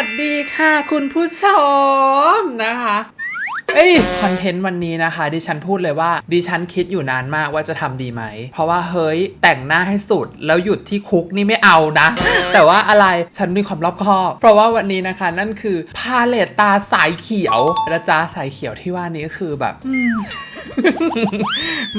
วัสดีค่ะคุณผู้ชมนะคะเอ้ยคอนเทนต์วันนี้นะคะ ดิฉันพูดเลยว่า ดิฉันคิดอยู่นานมากว่าจะทำดีไหม เพราะว่าเฮ้ยแต่งหน้าให้สุด แล้วหยุดที่คุกนี่ไม่เอานะ แต่ว่าอะไรฉันมีความรอบคอบ เพราะว่าวันนี้นะคะนั่นคือพาเลตตาสายเขียวนะจ๊ะสายเขียวที่ว่านี้ก็คือแบบ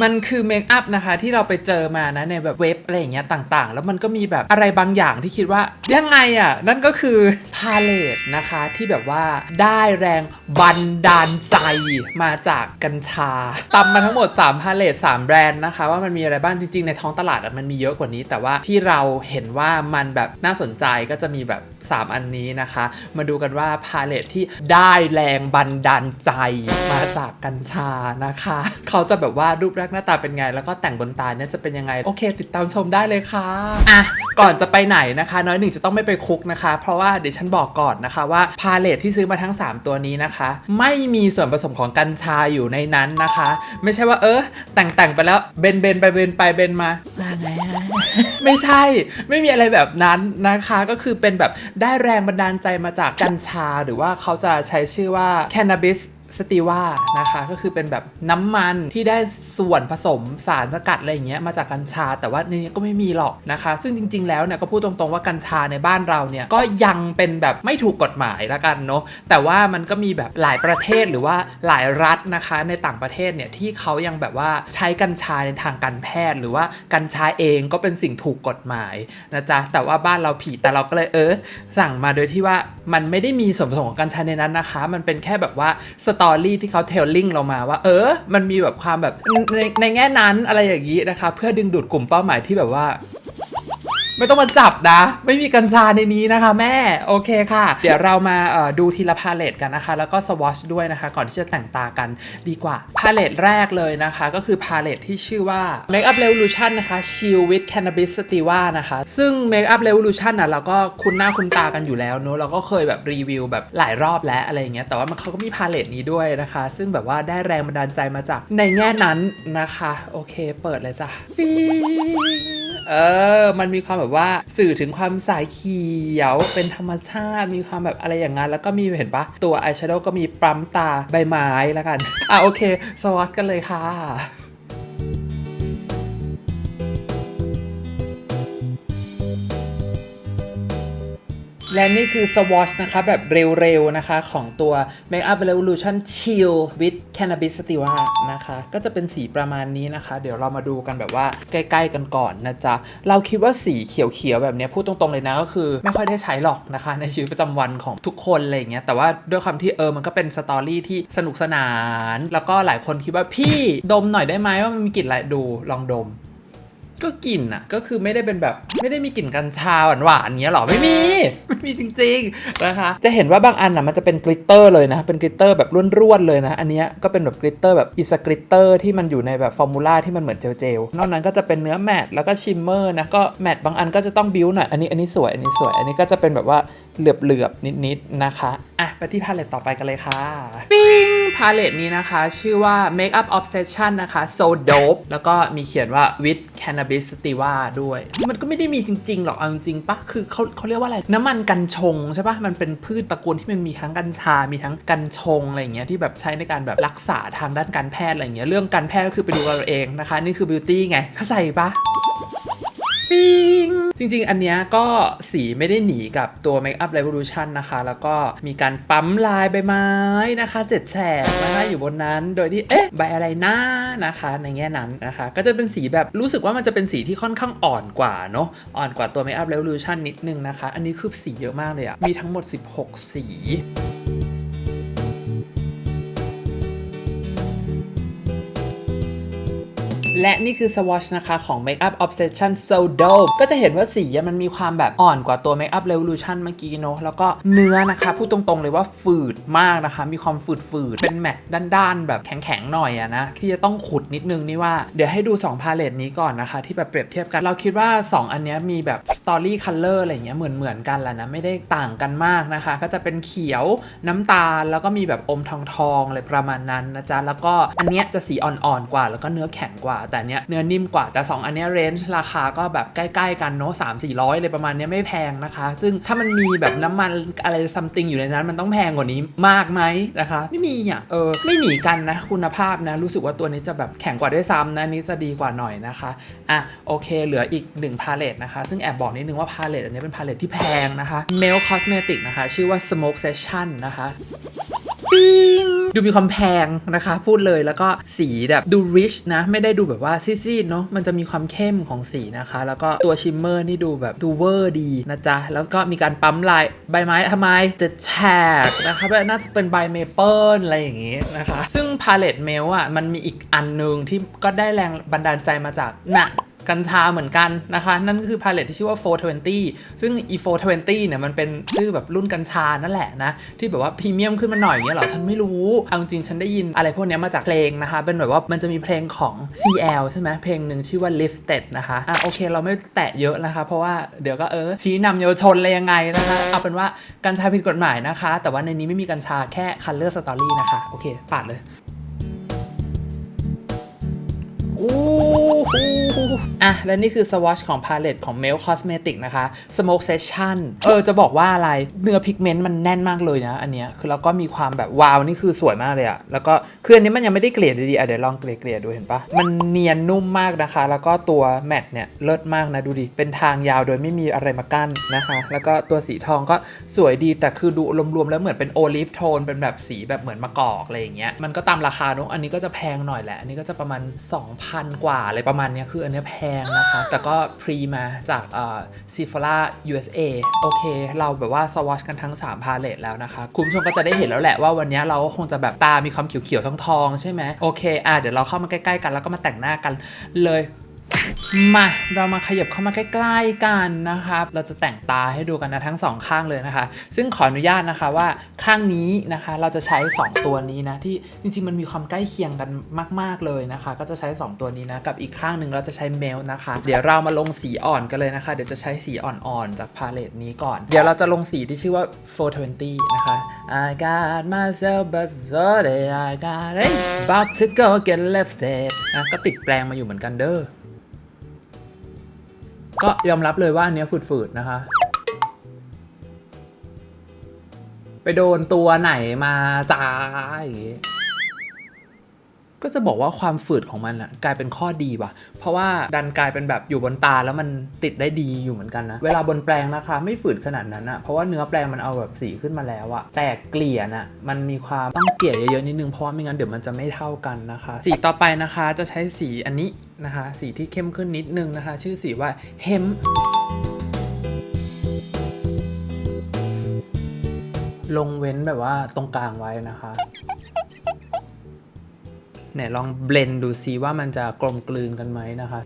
มันคือเมคอัพนะคะที่เราไปเจอมานะในแบบเว็บอะไรอย่างเงี้ยต่างๆ แล้วมันก็มีแบบอะไรบางอย่างที่คิดว่ายังไงอะ นั่นก็คือพาเลตนะคะที่แบบว่าได้แรงบันดาลใจมาจากกัญชาตำมาทั้งหมด 3 พาเลต3แบรนด์นะคะ ว่ามันมีอะไรบ้างจริง ๆ ในท้องตลาดมันมีเยอะกว่านี้ แต่ว่าที่เราเห็นว่ามันแบบน่าสนใจก็จะมีแบบ 3 อันนี้นะคะ มาดูกันว่าพาเลตที่ได้แรงบันดาลใจมาจากกัญชานะคะ เขาจะแบบว่ารูปร่างหน้าตาเป็นไง แล้วก็แต่งบนตาเนี่ยจะเป็นยังไง โอเค ติดตามชมได้เลยค่ะอะก่อนจะไปไหนนะคะ น้อยหนึ่งจะต้องไม่ไปคุกนะคะ เพราะว่าเดี๋ยวฉันบอกก่อนนะคะว่าพาเลตที่ซื้อมาทั้ง 3 ตัวนี้นะคะ ไม่มีส่วนผสมของกัญชาอยู่ในนั้นนะคะ ไม่ใช่ว่าเออแต่งแต่งๆไปแล้วเบนเบนๆไปเบนไปเบนมาว่าไงฮะไม่ใช่ไม่มีอะไรแบบนั้นนะคะ ก็คือเป็นแบบได้แรงบันดาลใจมาจากกัญชา หรือว่าเขาจะใช้ชื่อว่า cannabis สติว่านะคะก็คือเป็นแบบน้ำมันที่ได้ส่วนผสมสารสกัดอะไรอย่างเงี้ยมาจากกัญชา แต่ว่าในนี้ก็ไม่มีหรอกนะคะ ซึ่งจริง ๆ แล้วเนี่ยก็พูดตรงๆว่ากัญชาในบ้านเราเนี่ยก็ยังเป็นแบบไม่ถูกกฎหมายละกันเนาะแต่ว่ามันก็มีแบบหลายประเทศหรือว่าหลายรัฐนะคะในต่างประเทศเนี่ยที่เขายังแบบว่าใช้กัญชาในทางการแพทย์ หรือว่ากัญชาเองก็เป็นสิ่งถูกกฎหมายนะจ๊ะแต่ว่าบ้านเราผิดแต่เราก็เลยเออสั่งมาโดยที่ว่ามันไม่ได้มีส่วนผสมของกัญชาในนั้นนะคะ มันเป็นแค่แบบว่าสตอรี่ที่เขาเทลลิงเรามาว่า เออ มันมีแบบความแบบในในแง่นั้นอะไรอย่างนี้นะคะ เพื่อดึงดูดกลุ่มเป้าหมายที่แบบว่า ไม่ต้องมาจับนะ ไม่มีกัญชาในนี้นะคะ แม่โอเคค่ะ เดี๋ยวเรามาดูทีละพาเลตกันนะคะ แล้วก็สวอชด้วยนะคะ ก่อนที่จะแต่งตากันดีกว่าพาเลตแรกเลยนะคะ ก็คือพาเลตที่ชื่อว่า Makeup Revolution นะคะ Chill with Cannabis Sativa นะคะ ซึ่ง Makeup Revolution นะเราก็คุ้นหน้าคุ้นตากันอยู่แล้วเนอะเราก็เคยแบบรีวิวแบบหลายรอบแล้วอะไรอย่างเงี้ยแต่ว่ามันเขาก็มีพาเลตนี้ด้วยนะคะ ซึ่งแบบว่าได้แรงบันดาลใจมาจากในแง่นั้นนะคะ โอเค เปิดเลยจ้ะเออมันมีความแบบว่าสื่อถึงความสายเขียวเป็นธรรมชาติมีความแบบอะไรอย่างนั้นแล้วก็มีเห็นปะตัวอายแชโดว์ก็มีปั๊มตาใบไม้แล้วกัน อะโอเค สวอตกันเลยค่ะ และนี่คือ swatch นะคะแบบเร็วๆนะคะของตัว Makeup Revolution Chill with Cannabis Sativa นะคะ ก็จะเป็นสีประมาณนี้นะคะ เดี๋ยวเรามาดูกันแบบว่าใกล้ๆกันก่อนนะจ๊ะ เราคิดว่าสีเขียวๆแบบนี้พูดตรงๆเลยนะก็คือ ไม่ค่อยได้ใช้หรอกนะคะ ในชีวิตประจำวันของทุกคนอะไรอย่างเงี้ยแต่ว่าด้วยความที่เออมันก็เป็นสตอรี่ที่สนุกสนาน แล้วก็หลายคนคิดว่าพี่ดมหน่อยได้ไหมว่ามันมีกลิ่นอะไรดูลองดม ก็กลิ่นอะ ก็คือไม่ได้เป็นแบบไม่ได้มีกลิ่นกัญชาหวานๆอย่างเงี้ยหรอไม่มีไม่มีจริง ๆนะคะ จะเห็นว่าบางอันอะมันจะเป็นกลิตเตอร์เลยนะ เป็นกลิตเตอร์แบบร่วนๆเลยนะ อันเนี้ยก็เป็นแบบกลิตเตอร์แบบอิสกลิตเตอร์ที่มันอยู่ในแบบฟอร์มูล่าที่มันเหมือนเจลๆนอกนั้นก็จะเป็นเนื้อแมตต์แล้วก็ชิมเมอร์นะก็แมตต์บางอันก็จะต้องบิ้วหน่อยอันนี้อันนี้สวยอันนี้สวย อันนี้ก็จะเป็นแบบว่าเหลือบๆนิดๆนะคะอะไปที่พาเลตต่อไปกันเลยค่ะปิ พาเลตนี้นะคะ ชื่อว่า Makeup Obsession นะคะ So Dope แล้วก็มีเขียนว่า with cannabis sativa ด้วย มันก็ไม่ได้มีจริง ๆ หรอกเอาจริงปะคือเขาเขาเรียกว่าอะไร น้ำมันกัญชงใช่ปะมันเป็นพืชตระกูลที่มันมีทั้งกัญชา มีทั้งกัญชงอะไรอย่างเงี้ยที่แบบใช้ในการแบบรักษาทางด้านการแพทย์อะไรอย่างเงี้ยเรื่องการแพทย์ก็คือไปดูกันเอาเองนะคะ นี่คือ beauty ไงเข้าใจปะ ปิงจริง ๆ อันเนี้ยก็สีไม่ได้หนีกับตัว Makeup Revolution นะคะ แล้วก็มีการปั๊มลายใบไม้นะคะเจ็ดแฉกนะคะอยู่บนนั้นโดยที่ เอ๊ะ ใบอะไรหนะนะคะ ในแง่นั้นนะคะ ก็จะเป็นสีแบบรู้สึกว่ามันจะเป็นสีที่ค่อนข้างอ่อนกว่าเนาะอ่อนกว่าตัว Makeup Revolution นิดนึงนะคะ อันนี้คือสีเยอะมากเลยอะมีทั้งหมด 16 สี และนี่คือ swatch นะคะของ Makeup Obsession So Dope ก็จะเห็นว่าสีมันมีความแบบอ่อนกว่าตัว Makeup Revolution เมื่อกี้เนอะแล้วก็เนื้อนะคะพูดตรงๆเลยว่าฝืดมากนะคะ มีความฝืดๆเป็นแมตต์ด้านๆ แบบแข็งๆหน่อยอะนะ ที่จะต้องขุดนิดนึงนี่ว่าเดี๋ยวให้ดู 2 พาเลตนี้ก่อนนะคะ ที่แบบเปรียบเทียบกัน เราคิดว่า 2 อันนี้มีแบบ Story Color อะไรอย่างเงี้ยเหมือนๆกันแหละนะ ไม่ได้ต่างกันมากนะคะ ก็จะเป็นเขียวน้ำตาล แล้วก็มีแบบอมทองๆอะไรประมาณนั้นนะจ๊ะแล้วก็อันเนี้ยจะสีอ่อนๆกว่า แล้วก็เนื้อแข็งกว่าแต่เนี้ยเนื้อนิ่มกว่าแต่ 2 อันเนี้ยเรนจ์ราคาก็แบบใกล้ ๆ กันเนาะสามสี่ร้อยเลยประมาณเนี้ยไม่แพงนะคะ ซึ่งถ้ามันมีแบบน้ำมันอะไรซัมติงอยู่ในนั้น มันต้องแพงกว่านี้มากไหมนะคะ ไม่มีอะเออไม่หนีกันนะคุณภาพนะ รู้สึกว่าตัวนี้จะแบบแข็งกว่าด้วยซ้ำนะอันนี้จะดีกว่าหน่อยนะคะอะโอเค เหลืออีก1พาเลตนะคะ ซึ่งแอบบอกนิดนึงว่าพาเลตอันนี้เป็นพาเลตที่แพงนะคะ Male Cosmetic นะคะ ชื่อว่า Smoke Session นะคะ ปิ้งดูมีความแพงนะคะ พูดเลยแล้วก็สีแบบดู rich นะ ไม่ได้ดูแบบว่าซีดๆเนาะมันจะมีความเข้มของสีนะคะ แล้วก็ตัวชิมเมอร์นี่ดูแบบดูเวอร์ดีนะจ๊ะ แล้วก็มีการปั๊มลายใบไม้ทำไมจะแฉกนะคะน่าจะเป็นใบเมเปิลอะไรอย่างงี้นะคะ ซึ่งพาเลตเมลอะมันมีอีกอันหนึ่งที่ก็ได้แรงบันดาลใจมาจากนะ กัญชาเหมือนกันนะคะ นั่นก็คือพาเลตที่ชื่อว่า 420 ซึ่ง e 420เนี่ยมันเป็นชื่อแบบรุ่นกัญชานั่นแหละนะ ที่แบบว่าพรีเมียมขึ้นมาหน่อยเนี่ยหรอ ฉันไม่รู้ เอาจริงฉันได้ยินอะไรพวกเนี้ยมาจากเพลงนะคะ เป็นแบบว่ามันจะมีเพลงของ CL ใช่ไหมเพลงหนึ่งชื่อว่า Lifted นะคะอะโอเคเราไม่แตะเยอะนะคะ เพราะว่าเดี๋ยวก็เออชี้นำเยาวชนอะไรยังไงนะคะเอาเป็นว่ากัญชาผิดกฎหมายนะคะ แต่ว่าในนี้ไม่มีกัญชาแค่ Color Story นะคะโอเคปาดเลย โอ้โหอะ และนี่คือ swatch ของ palette ของ Male Cosmetic นะคะ Smoke Session เออ จะบอกว่าอะไรเนื้อพิกเมนต์มันแน่นมากเลยนะ อันเนี้ยคือแล้วก็มีความแบบวาว นี่คือสวยมากเลยอะแล้วก็คืออันนี้มันยังไม่ได้เกลี่ยดีๆอะเดี๋ยวลองเกลี่ยๆดูเห็นปะมันเนียนนุ่มมากนะคะ แล้วก็ตัวแมตต์เนี่ยเลิศมากนะดูดิ เป็นทางยาวโดยไม่มีอะไรมากั้นนะคะ แล้วก็ตัวสีทองก็สวยดีแต่คือดูรวมๆแล้วเหมือนเป็นโอลิฟโทนเป็นแบบสีแบบเหมือนมะกอกอะไรอย่างเงี้ยมันก็ตามราคาเนอะอันนี้ก็จะแพงหน่อยแหละอันนี้ก็จะประมาณ2,000พันกว่าอะไรประมาณเนี้ยคืออันนี้แพงนะคะ แต่ก็พรีมาจากเอ่อซีฟ a USA โอเค เราแบบว่าสวอชกันทั้ง 3 พาเลตแล้วนะคะ คุณผู้ชมก็จะได้เห็นแล้วแหละว่าวันเนี้ยเราก็คงจะแบบตา มีความเขียวๆทองๆใช่ไหมโอเคอะเดี๋ยวเราเข้ามาใกล้ๆกันแล้วก็มาแต่งหน้ากันเลยมาเรามาขยับเข้ามาใกล้ๆกันนะครับ เราจะแต่งตาให้ดูกันนะทั้งสองข้างเลยนะคะ ซึ่งขออนุญาตนะคะว่า ข้างนี้นะคะ เราจะใช้ 2 ตัวนี้นะ ที่จริงๆ มันมีความใกล้เคียงกันมาก ๆ เลยนะคะ ก็จะใช้ 2 ตัวนี้นะ กับอีกข้างหนึ่งเราจะใช้เมลนะคะ เดี๋ยวเรามาลงสีอ่อนกันเลยนะคะ เดี๋ยวจะใช้สีอ่อนๆ จากพาเลตนี้ก่อน เดี๋ยวเราจะลงสีที่ชื่อว่า 420 นะคะ I got myself but sorry I got it about to go get lifted นะก็ติดแปลงมาอยู่เหมือนกันเด้อก็ยอมรับเลยว่าอันเนี้ยฝืดๆนะคะ โดนตัวไหนมาจ้าอย่างงี้ก็จะบอกว่าความฝืดของมันอะกลายเป็นข้อดีว่ะ เพราะว่าดันกลายเป็นแบบอยู่บนตาแล้วมันติดได้ดีอยู่เหมือนกันนะ เวลาบนแปลงนะคะ ไม่ฝืดขนาดนั้นอะเพราะว่าเนื้อแปลงมันเอาแบบสีขึ้นมาแล้วอะแต่เกลี่ยน่ะมันมีความต้องเกลี่ยเยอะๆนิดนึงเพราะว่าไม่งั้นเดี๋ยวมันจะไม่เท่ากันนะคะ สีต่อไปนะคะจะใช้สีอันนี้นะคะ สีที่เข้มขึ้นนิดนึงนะคะ ชื่อสีว่าเฮม ลงเว้นแบบว่าตรงกลางไว้นะคะเนี่ยลองเบลนดูซิว่ามันจะกลมกลืนกันไหมนะคะ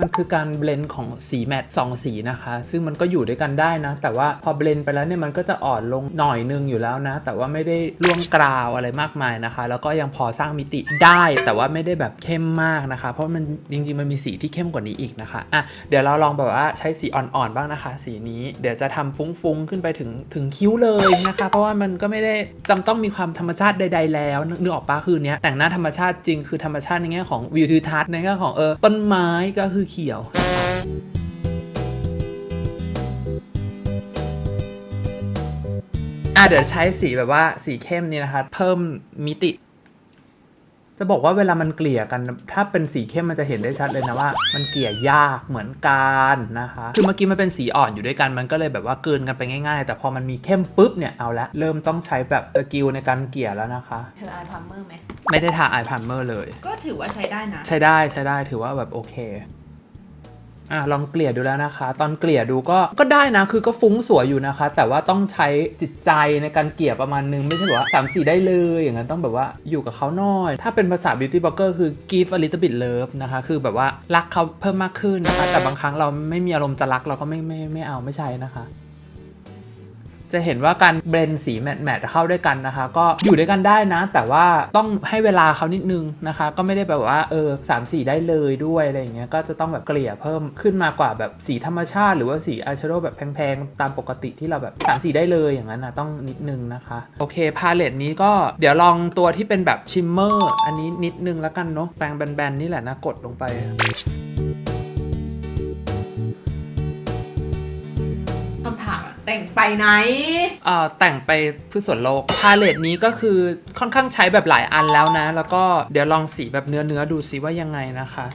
มันคือการเบลนของสีแมตต์สองสีนะคะ ซึ่งมันก็อยู่ด้วยกันได้นะ แต่ว่าพอเบลนไปแล้วเนี่ยมันก็จะอ่อนลงหน่อยนึงอยู่แล้วนะ แต่ว่าไม่ได้ล่วงกราวอะไรมากมายนะคะ แล้วก็ยังพอสร้างมิติได้แต่ว่าไม่ได้แบบเข้มมากนะคะ เพราะมันจริงๆมันมีสีที่เข้มกว่านี้อีกนะคะอะเดี๋ยวเราลองแบบว่าใช้สีอ่อนๆบ้างนะคะ สีนี้เดี๋ยวจะทำฟุ้งๆขึ้นไปถึงถึงคิ้วเลยนะคะ เพราะว่ามันก็ไม่ได้จำต้องมีความธรรมชาติใด ๆ แล้วนึกออกปะคือเนี้ยแต่งหน้าธรรมชาติจริงคือธรรมชาติในแง่ของวิวทิวทัศน์ในแง่ของเออต้นไม้ก็คือเขียว อะเดี๋ยวใช้สีแบบว่าสีเข้มนี่นะคะ เพิ่มมิติ จะบอกว่าเวลามันเกลี่ยกัน ถ้าเป็นสีเข้มมันจะเห็นได้ชัดเลยนะว่า มันเกลี่ยยากเหมือนกันนะคะ คือเมื่อกี้มันเป็นสีอ่อนอยู่ด้วยกัน มันก็เลยแบบว่าเกินกันไปง่ายๆ แต่พอมันมีเข้มปุ๊บเนี่ยเอาละเริ่มต้องใช้แบบสกิลในการเกลี่ยแล้วนะคะ เธออายพัมเมอร์ไหม ไม่ได้ทาอายพรามเมอร์เลย ก็ถือว่าใช้ได้นะ ใช้ได้ใช้ได้ถือว่าแบบโอเค อะลองเกลี่ยดูแล้วนะคะ ตอนเกลี่ยดูก็ก็ได้นะคือก็ฟุ้งสวยอยู่นะคะ แต่ว่าต้องใช้จิตใจในการเกลี่ยประมาณนึง ไม่ใช่แบบว่าสามสีได้เลย อย่างนั้นต้องแบบว่าอยู่กับเขาหน่อย ถ้าเป็นภาษา beauty blogger คือ give a little bit love นะคะ คือแบบว่ารักเขาเพิ่มมากขึ้นนะคะ แต่บางครั้งเราไม่มีอารมณ์จะรักเราก็ไม่ไม่ไม่เอาไม่ใช่นะคะ จะเห็นว่าการเบรนสีแมทแมทเข้าด้วยกันนะคะ ก็อยู่ด้วยกันได้นะ แต่ว่าต้องให้เวลาเขานิดนึงนะคะ ก็ไม่ได้แบบว่าเออสามสีได้เลยด้วยอะไรอย่างเงี้ยก็จะต้องแบบเกลี่ยเพิ่มขึ้นมากว่าแบบสีธรรมชาติ หรือว่าสีอายแชโดว์แบบแพงๆ ตามปกติที่เราแบบสามสีได้เลยอย่างนั้นนะต้องนิดนึงนะคะ โอเคพาเลตนี้ก็เดี๋ยวลองตัวที่เป็นแบบชิมเมอร์อันนี้นิดนึงแล้วกันเนาะแปรงแบนๆนี่แหละนะกดลงไป แต่งไปไหน เอ่อแต่งไปพืชสวนโลก พาเลตนี้ก็คือค่อนข้างใช้แบบหลายอันแล้วนะ แล้วก็เดี๋ยวลองสีแบบเนื้อเนื้อๆดูซิว่ายังไงนะคะ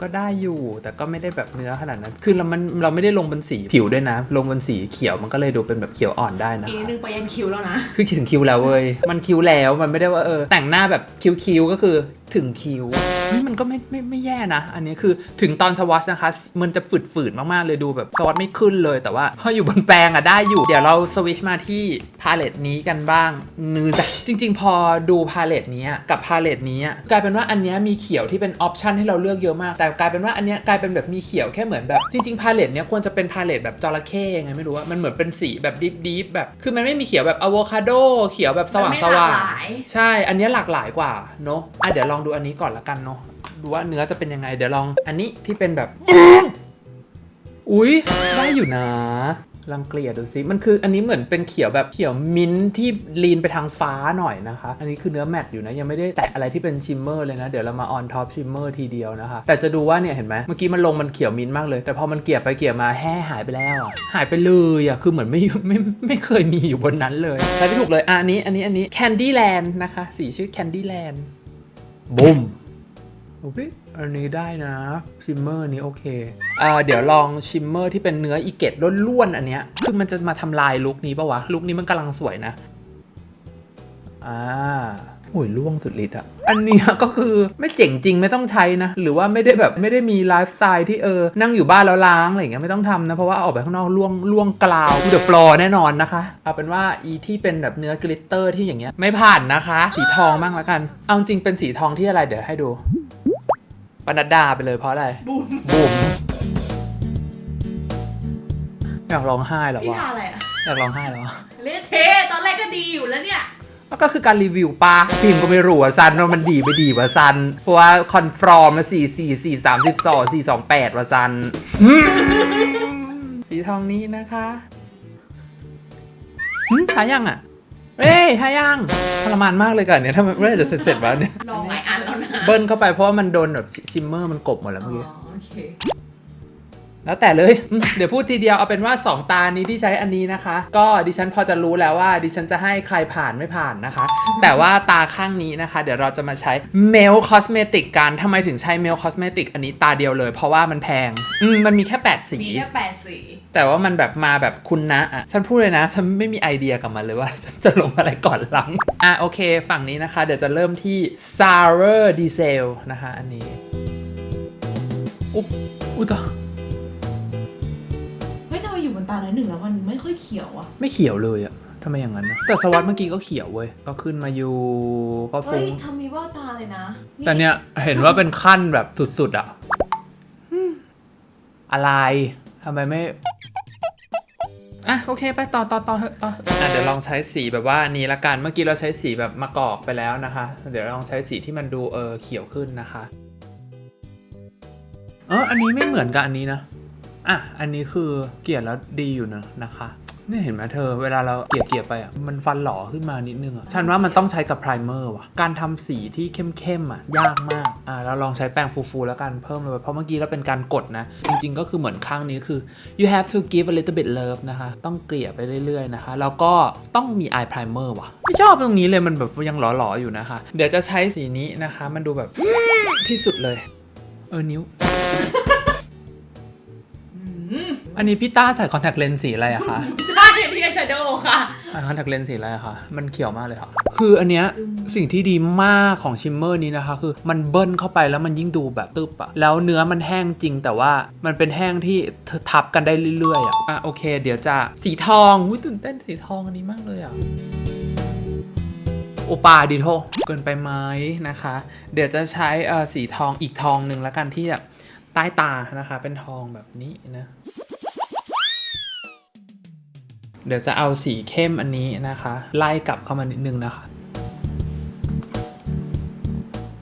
ก็ได้อยู่แต่ก็ไม่ได้แบบเนื้อขนาดนั้น คือเรามันเราไม่ได้ลงบนสีผิวด้วยนะ ลงบนสีเขียวมันก็เลยดูเป็นแบบเขียวอ่อนได้นะอีกคะนึงไปยันคิวแล้วนะ คือถึงคิ้วแล้วเว้ย มันคิ้วแล้ว มันไม่ได้ว่าเออ แต่งหน้าแบบคิ้วๆก็คือถึงคิ้ว เฮ้ยมันก็ไม่ไม่ไม่แย่นะ อันนี้คือถึงตอนสวอชนะคะ มันจะฝืดๆมากๆเลยดูแบบสวอชไม่ขึ้นเลย แต่ว่าพออยู่บนแปรงอะได้อยู่ เดี๋ยวเราสวิชมาที่พาเลตนี้กันบ้างนือจ้ะจริง ๆ พอดูพาเลตนี้อะกับพาเลตนี้อะกลายเป็นว่าอันเนี้ยมีเขียวที่เป็นออปชันให้เราเลือกเยอะมาก แต่กลายเป็นว่าอันเนี้ยกลายเป็นแบบมีเขียวแค่เหมือนแบบจริงๆพาเลตเนี้ยควรจะเป็นพาเลตแบบจระเข้ไงไม่รู้ว่ามันเหมือนเป็นสีแบบดิฟดิฟแบบ คือมันไม่มีเขียวแบบอะโวคาโดเขียวแบบสว่างมันสไม่หลาว่ากงหลายใช่ อันเนี้ยหลากหลายกว่าเนอะอะเดี๋ยวลองดูอันนี้ก่อนละกันเนอะดูว่าเนื้อจะเป็นยังไง เดี๋ยวลองอันนี้ที่เป็นแบบ อุ๊ย ได้อยู่นะลังเกลียดดูสิ มันคืออันนี้เหมือนเป็นเขียวแบบเขียวมิ้นที่ลีนไปทางฟ้าหน่อยนะคะ อันนี้คือเนื้อแมตต์อยู่นะ ยังไม่ได้แตะอะไรที่เป็นชิมเมอร์เลยนะ เดี๋ยวเรามาออนท็อปชิมเมอร์ทีเดียวนะคะ แต่จะดูว่าเนี่ยเห็นไหมเมื่อกี้มันลงมันเขียวมิ้นมากเลย แต่พอมันเกลี่ยไปเกลี่ยมาแห่หายไปแล้วอะ หายไปเลยอะ คือเหมือนไม่ไม่ไม่เคยมีอยู่บนนั้นเลยใช้ไม่ถูกเลย อันนี้อันนี้อันนี้ Candyland นะคะ สีชื่อ Candyland บุ้ม อเคอันนี้ได้นะชิมเมอร์นี้โอเคเอ่อเดี๋ยวลองชิมเมอร์ที่เป็นเนื้ออีเกตล้วนๆอันเนี้ยคือมันจะมาทำลายลุคนี้ปะวะลุคนี้มันกำลังสวยนะอ่าโอ้ยล่วงสุดฤทธิ์อะอันเนี้ยก็คือไม่เจ๋งจริงไม่ต้องใช้นะ หรือว่าไม่ได้แบบไม่ได้มีไลฟ์สไตล์ที่เออ นั่งอยู่บ้านแล้วล้างอะไรอย่างเงี้ยไม่ต้องทำนะ เพราะว่าออกไปข้างนอกล่วงล่วงกลาวเดอะฟลอร์แน่นอนนะคะ เอาเป็นว่าอีที่เป็นแบบเนื้อกลิตเตอร์ที่อย่างเงี้ยไม่ผ่านนะคะ สีทองบ้างละกัน เอาจริงเป็นสีทองที่อะไรเดี๋ยวให้ดู ปนัดดาไปเลยเพราะอะไรบุญบุ๋มอยากร้องไห้แล้วพี่วะทาอะไรอะอยากร้องไห้แล้ววะเละเทะตอนแรกก็ดีอยู่แล้วเนี่ยก็คือการรีวิวปะพิมพ์ก็ไม่รู้ว่าซันว่ามันดีไม่ดีว่าซัน เพราะว่าคอนฟอร์มมาสี่สี่สี่สามสิบสองสี่สองแปดว่าซันสีทองนี้นะคะหึทายังอะเอ้ยทายังทรมานมากเลยกันเนี่ยถ้ามันไม่ได้จะเสร็จๆแล้วเนี่ย ลองหลายอันแล้วนะ เบิ้ลเข้าไปเพราะว่ามันโดนแบบซิมเมอร์มันกบหมดแล้วอ๋อเมื่อกี้ โอเค แล้วแต่เลยอืมเดี๋ยวพูดทีเดียวเอาเป็นว่า 2 ตานี้ที่ใช้อันนี้นะคะ ก็ดิฉันพอจะรู้แล้วว่าดิฉันจะให้ใครผ่านไม่ผ่านนะคะ แต่ว่าตาข้างนี้นะคะ เดี๋ยวเราจะมาใช้ Male Cosmetic กันทำไมถึงใช้ Male Cosmetic อันนี้ตาเดียวเลย เพราะว่ามันแพงอืมมันมีแค่ 8 สี มีแค่แปดสี แต่ว่ามันแบบมาแบบคุณนะอะฉันพูดเลยนะ ฉันไม่มีไอเดียกับมันเลยว่า ฉันจะลงอะไรก่อนหลัง อะโอเคฝั่งนี้นะคะ เดี๋ยวจะเริ่มที่ Sour Diesel นะคะ อันนี้อุ๊บอุ๊ยตาย ตาน้อยหนึ่งแล้วมันไม่ค่อยเขียวอะไม่เขียวเลยอะทำไมอย่างนั้นนะแต่สวัสดเมื่อกี้ก็เขียวเว้ย ก็ขึ้นมาอยู่ก็เฮ้ฟุ้ยงทำมีว่าตาเลยนะแต่เนี้ยเห็นว่าเป็นขั้นแบบสุดๆอะอืมอะไรทำไมไม่อะโอเคไปต่อต่อต่อเถอะต่ออะเดี๋ยวลองใช้สีแบบว่านี้ละกันเมื่อกี้เราใช้สีแบบมะกอกไปแล้วนะคะ เดี๋ยวลองใช้สีที่มันดูเออเขียวขึ้นนะคะเอออันนี้ไม่เหมือนกับอันนี้นะ อะ อันนี้คือเกลี่ยแล้วดีอยู่นะนะคะนี่เห็นไหมเธอเวลาเราเกลี่ยเกลี่ยไปอะมันฟันหล่อขึ้นมานิดนึงอะฉันว่ามันต้องใช้กับไพรเมอร์ว่ะการทำสีที่เข้มๆอะยากมากอะเราลองใช้แป้งฟูๆแล้วกันเพิ่มเลยเพราะเมื่อกี้เราเป็นการกดนะ จริงๆก็คือเหมือนข้างนี้คือ you have to give a little bit love นะคะ ต้องเกลี่ยไปเรื่อยๆนะคะ แล้วก็ต้องมี eye primer ว่ะ ไม่ชอบตรงนี้เลยมันแบบยังหล่อๆอยู่นะคะ เดี๋ยวจะใช้สีนี้นะคะ มันดูแบบที่สุดเลย เออนิ้ว อันนี้พี่ต้าใส่คอนแทคเลนส์สีอะไรอะคะ ใช่อันนี้ชาโดค่ะอ่าคอนแทคเลนส์สีอะไรอะคะ มันเขียวมากเลยค่ะ คืออันเนี้ยสิ่งที่ดีมากของชิมเมอร์นี้นะคะ คือมันเบิ้ลเข้าไปแล้วมันยิ่งดูแบบตึบอะแล้วเนื้อมันแห้งจริงแต่ว่ามันเป็นแห้งที่เธอทับกันได้เรื่อยๆอะอะโอเค เดี๋ยวจะสีทองอุ้ยตื่นเต้นสีทองอันนี้มากเลยอะโอปาดิโทเกินไปไหมนะคะ เดี๋ยวจะใช้เอ่อสีทองอีกทองหนึ่งแล้วกันที่แบบใต้ตานะคะ เป็นทองแบบนี้นะ เดี๋ยวจะเอาสีเข้มอันนี้นะคะ ไล่กลับเข้ามานิดนึงนะคะ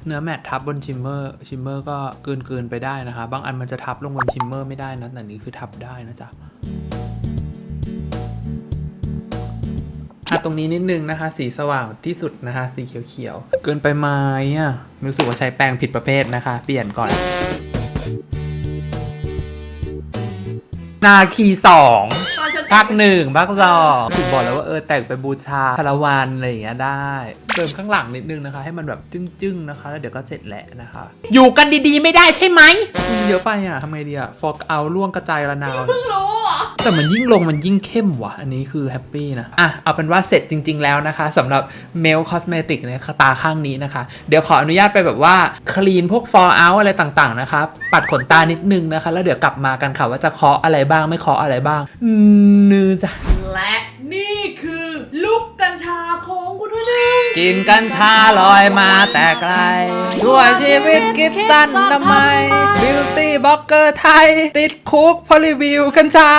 เนื้อแมททับบนชิมเมอร์ ชิมเมอร์ก็เกินเกินๆไปได้นะคะ บางอันมันจะทับลงบนชิมเมอร์ไม่ได้นะ แต่นี้คือทับได้นะจ๊ะอะตรงนี้นิดนึงนะคะ สีสว่างที่สุดนะคะ สีเขียวๆเกินไปไหมอะรู้สึกว่าใช้แปรงผิดประเภทนะคะ เปลี่ยนก่อน นาคีสองตอนฉันภาคหนึ่งภาคสองถึงบอกแล้วว่าเออแต่งไปบูชาคารวันอะไรอย่างเงี้ยได้ เติมข้างหลังนิดนึงนะคะ ให้มันแบบจึ้งๆนะคะ แล้วเดี๋ยวก็เสร็จแหละนะคะ อยู่กันดีๆไม่ได้ใช่ไหมเยอะไปอะทำไงดีอะฟอกเอาล่วงกระจายระนาวเพิ่งรู้เหรอแต่มันยิ่งลงมันยิ่งเข้มว่ะ อันนี้คือแฮปปี้นะ อะ เอาเป็นว่าเสร็จจริง ๆ แล้วนะคะสำหรับ Male Cosmetic เนี่ยตาข้างนี้นะคะ เดี๋ยวขออนุญาตไปแบบว่า คลีนพวก fall out อะไรต่าง ๆ นะคะ ปัดขนตานิดนึงนะคะ แล้วเดี๋ยวกลับมากันค่ะว่าจะเคาะอะไรบ้างไม่เคาะอะไรบ้าง นือจ้ะและนี่คือลูกกัญชาของคุณด้วยนึง กินกัญชาลอยมาแต่ไกลด้วยชีวิตคิดสั้นทำไม บิวตี้บล็อกเกอร์ไทย ติดคุกพรีวิวกัญชา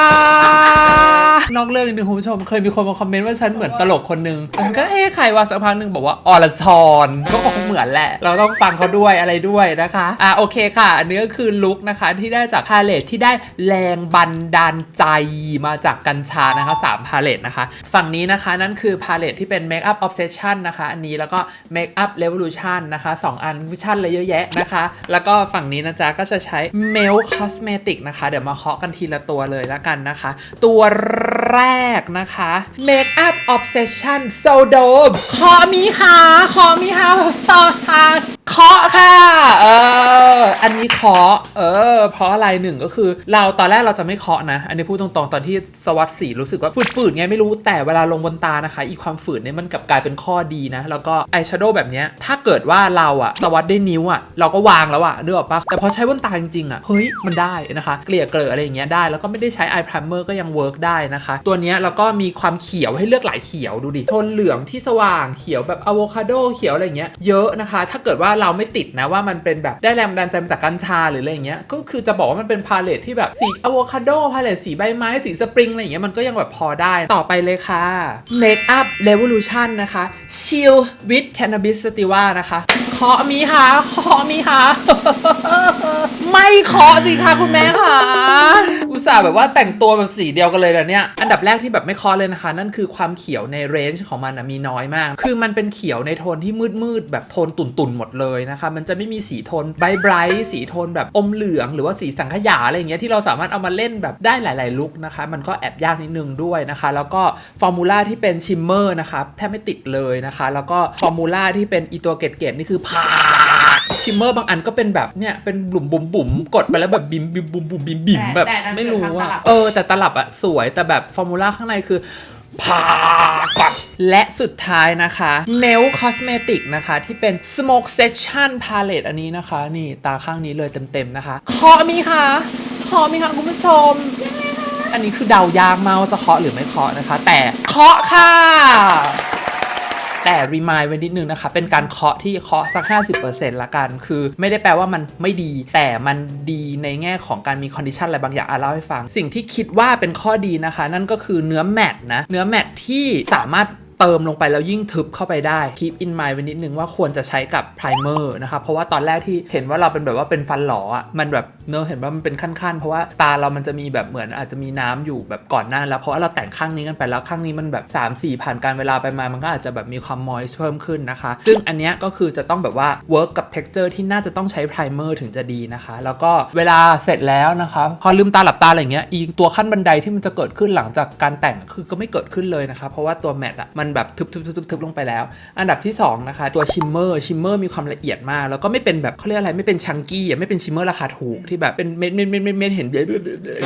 นอกเรื่องอีกหนึ่งคุณผู้ชมเคยมีคนมาคอมเมนต์ว่าฉันเหมือนตลกคนหนึ่งฉันก็เอ๊ะใครวะสักพักหนึ่งบอกว่าอรชรก็คงเหมือนแหละ เราต้องฟังเขาด้วยอะไรด้วยนะคะ อะโอเคค่ะ อันนี้ก็คือลุคนะคะที่ได้จากพาเลตที่ได้แรงบันดาลใจมาจากกัญชานะคะ3พาเลตนะคะ ฝั่งนี้นะคะนั่นคือพาเลตที่เป็น Makeup Obsession นะคะ อันนี้แล้วก็ Makeup Revolution นะคะ 2 อันฟิชั่นเลยเยอะแยะนะคะ แล้วก็ฝั่งนี้นะจ๊ะ ก็จะใช้ Male Cosmetic นะคะ เดี๋ยวมาเคาะกันทีละตัวเลยแล้วกันนะคะ ตัวแรกนะคะ Makeup Obsession So Dome เคาะมีค่ะต่อค่ะ เคาะค่ะ เออ อันนี้เคาะ เออ เพราะอะไรหนึ่งก็คือ เราตอนแรกเราจะไม่เคาะนะ อันนี้พูดตรงๆ ตอนที่สวัสดสีรู้สึกว่าฝืดๆไงไม่รู้ แต่เวลาลงบนตานะคะ อีความฝืดเนี่ยมันกลับกลายเป็นข้อดีนะ แล้วก็อายแชโดว์แบบเนี้ย ถ้าเกิดว่าเราอะสวัสดได้นิ้วอะเราก็วางแล้วอะนึกออกปะแต่พอใช้บนตาจริงๆอะเฮ้ย มันได้นะคะ เกลี่ยเกลืออะไรอย่างเงี้ยได้ แล้วก็ไม่ได้ใช้ eye primer ก็ยังเวิร์กได้นะคะ ตัวเนี้ยแล้วก็มีความเขียวให้เลือกหลายเขียวดูดิ โทนเหลืองที่สว่าง เขียวแบบอะโวคาโด เขียวอะไรเงี้ย เยอะนะคะ ถ้าเกิดว่าเราไม่ติดนะว่ามันเป็นแบบได้แรงบันดาลใจมาจากกัญชาหรืออะไรอย่างเงี้ยก็คือจะบอกว่ามันเป็นพาเลตที่แบบสีอะโวคาโดพาเลตสีใบไม้สีสปริงอะไรอย่างเงี้ยมันก็ยังแบบพอได้ต่อไปเลยค่ะ Makeup Revolution นะคะ Chill with Cannabis Sativa นะคะเคาะมีค่ะเคาะมีค่ะไม่เคาะสิคะคุณแม่ค่ะ อุตส่าห์แบบว่าแต่งตัวแบบสีเดียวกันเลยนะเนี่ย อันดับแรกที่แบบไม่เคาะเลยนะคะ นั่นคือความเขียวในเรนจ์ของมันนะมีน้อยมาก คือมันเป็นเขียวในโทนที่มืดๆแบบโทนตุ่นๆหมดเลยนะคะมันจะไม่มีสีโทนไบรท์สีโทนแบบอมเหลืองหรือว่าสีสังขยาอะไรอย่างเงี้ยที่เราสามารถเอามาเล่นแบบได้หลาย ๆ ลุคนะคะ มันก็แอบยากนิดนึงด้วยนะคะ แล้วก็ฟอร์มูล่าที่เป็นชิมเมอร์นะคะแทบไม่ติดเลยนะคะ แล้วก็ฟอร์มูล่าที่เป็นอีตัวเกตๆนี่คือพาชิมเมอร์บางอันก็เป็นแบบเนี่ยเป็นบุ๋มบุ๋มบุ๋มกดไปแล้วแบบบิมบิมบุ๋มบุ๋มบิมบิมแต่แบบแต่นั่นไม่รู้คือทางตลัอะบเออแต่ตลับอะสวยแต่แบบฟอร์มูล่าข้างในคือพาปัด และสุดท้ายนะคะ Mel Cosmetic นะคะ ที่เป็น Smoke Session Palette อันนี้นะคะ นี่ตาข้างนี้เลยเต็มๆนะคะ เคาะมีค่ะเคาะมีค่ะคุณผู้ชม อันนี้คือเดายากมากว่าจะเคาะหรือไม่เคาะนะคะ แต่เคาะค่ะ แต่รีมายไว้นิดนึงนะคะ เป็นการเคาะที่เคาะสัก 50%ละกัน คือไม่ได้แปลว่ามันไม่ดี แต่มันดีในแง่ของการมีคอนดิชันอะไรบางอย่างอะเล่าให้ฟัง สิ่งที่คิดว่าเป็นข้อดีนะคะ นั่นก็คือเนื้อแมตต์นะ เนื้อแมตต์ที่สามารถ เติมลงไปแล้วยิ่งทึบเข้าไปได้ keep in mind ไว้นิดนึงว่าควรจะใช้กับไพรเมอร์นะครับเพราะว่าตอนแรกที่เห็นว่าเราเป็นแบบว่าเป็นฟันหลออะมันแบบ เนอะเห็นว่ามันเป็นขั้นๆ เพราะว่าตาเรามันจะมีแบบเหมือนอาจจะมีน้ำอยู่แบบก่อนหน้าแล้วเพราะว่าเราแต่งข้างนี้กันไปแล้วข้างนี้มันแบบ 3 4 ผ่านการเวลาไปมามันก็อาจจะแบบมีความ moist เพิ่มขึ้นนะคะ ซึ่งอันเนี้ยก็คือจะต้องแบบว่า work กับ texture ที่น่าจะต้องใช้ primer ถึงจะดีนะคะ แล้วก็เวลาเสร็จแล้วนะคะพอลืมตาหลับตาอะไรเงี้ยอีกตัวขั้นบันไดที่มันจะเกิดขึ้นหลังจากการแต่งคือก็ไม่เกิดขึ้นเลยนะคะเพราะว่าตัวแมตต์อะมันแบบทึบๆๆๆลงไปแล้ว อันดับที่2นะคะตัวชิมเมอร์ชิมเมอร์มีความละเอียดมาก แล้วก็ไม่เป็นแบบเขาเรียกอะไรไม่เป็นชังกี้อะไม่เป็นชิมเมอร์ราคาถูกที่แบบเป็นเม็ดเม็ดเม็ดเม็ดเม็ดเห็นอย่างเ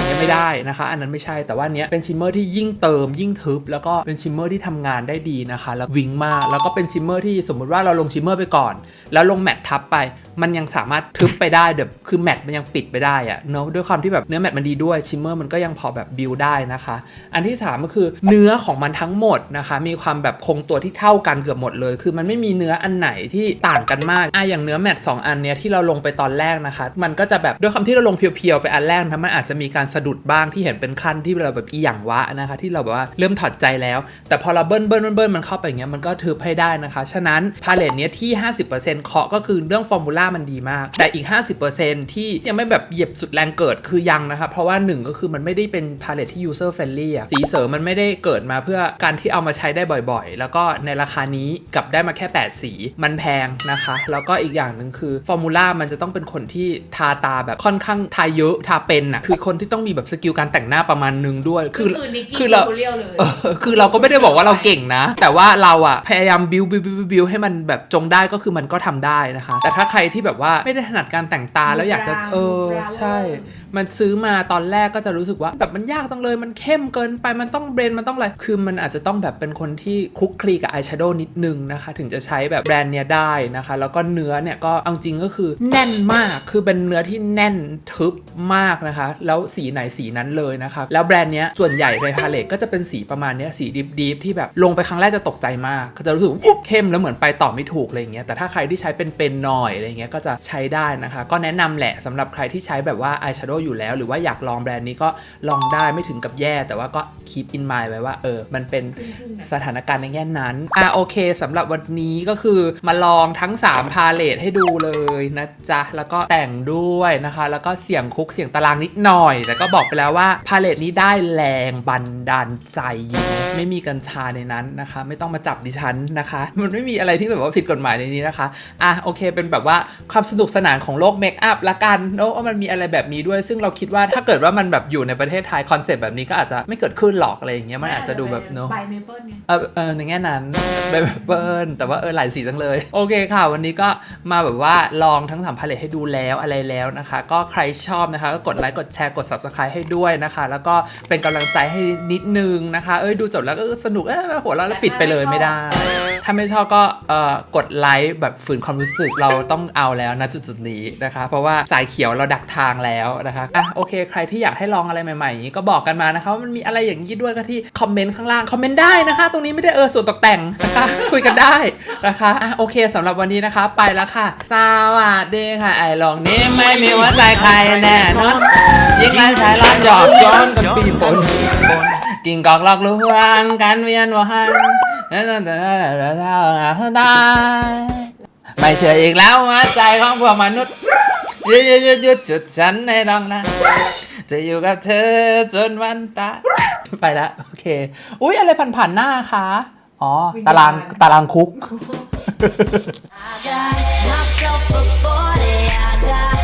งี้ยไม่ได้นะคะ อันนั้นไม่ใช่แต่ว่าเนี้ยเป็นชิมเมอร์ที่ยิ่งเติมยิ่งทึบ แล้วก็เป็นชิมเมอร์ที่ทำงานได้ดีนะคะ แล้ววิงมากแล้วก็เป็นชิมเมอร์ที่สมมุติว่าเราลงชิมเมอร์ไปก่อน แล้วลงแมตทับไป มันยังสามารถทึบไปได้แบบคือแมตมันยังปิดไปได้อะเนอะด้วยความที่แบบเนื้อแมตมันดีด้วยชิมเมอร์มันก็ยังพอแบบบิวได้นะคะ อันที่ 3 ก็คือเนื้อของมันทั้งหมดนะคะ มีความแบบคงตัวที่เท่ากันเกือบหมดเลย คือมันไม่มีเนื้ออันไหนที่ต่างกันมากอะอย่างเนื้อแมตสองอันเนี้ยที่เราลงไปตอนแรกนะคะ มันก็จะแบบด้วยคามที่เราลงเพียวๆไปอันแรกนะมันอาจจะมีการสะดุดบ้างที่เห็นเป็นขั้นที่เราแบบอีหยังวะนะคะที่เราแบบว่าเริ่มถอดใจแล้ว แต่พอเราเบิ้ลเบิ้ลเบิ้ลเบิ้ลมันเข้าไปอย่างเงี้ยมันก็ทึบให้ได้นะคะ ฉะนั้นพาเลตเนี้ยที่ 50%เคาะก็คือเรื่องฟอร์มูล่ามันดีมาก แต่อีก 50%ที่ยังไม่แบบเหยียบสุดแรงเกิดคือยังนะคะเพราะว่าหนึ่งก็คือมันไม่ได้เป็นพาเลตที่ user friendly อะสีเสริมมันไม่ได้เกิดมาเพื่อการที่เอามาใช้ได้บ่อยๆ แล้วก็ในราคานี้กลับได้มาแค่ 8 สีมันแพงนะคะ แล้วก็อีกอย่างหนึ่งคือฟอร์มูล่ามันจะต้องเป็นคนที่ทาตาแบบค่อนข้างทาเยอะทาเป็นอะคือคนที่ต้องมีแบบสกิลการแต่งหน้าประมาณนึงด้วย คือคือนิกกี้คือเราเรียวเลยเออคือเราก็ไม่ได้บอกว่าเราเก่งนะ แต่ว่าเราอะพยายามบิวบิวบิวบิวให้มันแบบจงได้ก็คือมันก็ทำได้นะคะ แต่ถ้าใครที่แบบว่าไม่ได้ถนัดการแต่งตาแล้วอยากจะดูบราวน์เออดูบราวน์ใช่ มันซื้อมาตอนแรกก็จะรู้สึกว่าแบบมันยากจังเลยมันเข้มเกินไปมันต้องเบรนมันต้องอะไรคือมันอาจจะต้องแบบเป็นคนที่คลุกคลีกับอายแชโดว์นิดนึงนะคะ ถึงจะใช้แบบแบรนด์เนี้ยได้นะคะ แล้วก็เนื้อเนี่ยก็เอาจริงก็คือแน่นมากคือเป็นเนื้อที่แน่นทึบมากนะคะ แล้วสีไหนสีนั้นเลยนะคะ แล้วแบรนด์เนี้ยส่วนใหญ่ในพาเลตก็จะเป็นสีประมาณเนี้ยสีดิบดิบๆที่แบบลงไปครั้งแรกจะตกใจมากก็จะรู้สึกว่าอุ๊บเข้มแล้วเหมือนไปต่อไม่ถูกอะไรอย่างเงี้ยแต่ถ้าใครที่ใช้เป็นเป็นๆหน่อยอะไรเงี้ยก็จะใช้ได้นะคะ ก็แนะนำแหละสำหรับใครที่ใช้แบบว่าอายแชโดว์อยู่แล้ว หรือว่าอยากลองแบรนด์นี้ก็ลองได้ไม่ถึงกับแย่ แต่ว่าก็ keep in mind ไว้ว่าเออมันเป็นขึ้นๆอะสถานการณ์ในแง่นั้นอะโอเคสำหรับวันนี้ก็คือมาลองทั้ง 3 พาเลทให้ดูเลยนะจ๊ะแล้วก็แต่งด้วยนะคะแล้วก็เสียงคุกเสียงตารางนิดหน่อย แต่ก็บอกไปแล้วว่าพาเลทนี้ได้แรงบันดาลใจอยู่ไม่มีกัญชาในนั้นนะคะ ไม่ต้องมาจับดิฉันนะคะ มันไม่มีอะไรที่แบบว่าผิดกฎหมายในนี้นะคะอะโอเค เป็นแบบว่าความสนุกสนานของโลกเมคอัพละกันเนอะว่ามันมีอะไรแบบนี้ด้วย ซึ่งเราคิดว่าถ้าเกิดว่ามันแบบอยู่ในประเทศไทยคอนเซปต์แบบนี้ก็อาจจะไม่เกิดขึ้นหรอกอะไรอย่างเงี้ยมันอาจจะดูแบบเนอะใบเมเปิลเนี่ยเออเออในแง่นั้นแบบเบิร์นแต่ว่าเออหลายสีจังเลย โอเคค่ะ วันนี้ก็มาแบบว่าลองทั้งสามพาเลทให้ดูแล้วอะไรแล้วนะคะก็ใครชอบนะคะ ก็กดไลค์กดแชร์กด subscribe ให้ด้วยนะคะ แล้วก็เป็นกำลังใจให้นิดนึงนะคะ เอ้ยดูจบแล้วก็สนุกเออหัวเราะแล้วปิดไปเลยไม่ได้ถ้าไม่ชอบก็เอ่อกดไลค์แบบฝืนความรู้สึกเราต้องเอาแล้วนะจุดๆนี้นะคะ เพราะว่าสายเขียวเราดักทางแล้วนะคะอะโอเค ใครที่อยากให้ลองอะไรใหม่ๆอย่างนี้ก็บอกกันมานะคะว่ามันมีอะไรอย่างนี้ด้วยก็ที่คอมเมนต์ข้างล่างคอมเมนต์ได้นะคะ ตรงนี้ไม่ได้เออส่วนตกแต่งนะคะ คุยกันได้นะคะอะโอเคสำหรับวันนี้นะคะไปแล้วค่ะสวัสดีค่ะไอ้ลองนี้ไม่มีหัวใจใครแน่นอนยิ่งไล่ใช้ลอมหยอกย้อนกันปีปนกิ่งกอกลอกลวงกันเวียนวัน ไม่เชื่ออีกแล้วว่าใจของพวกมนุษย์ยืดยืดยืดยืดจุดฉันในรองนะจะอยู่กับเธอจนวันตายไปละโอเค อุ้ยอะไรผ่านๆหน้าคะอ๋อ ตารางตารางคุก I got myself a 40, I got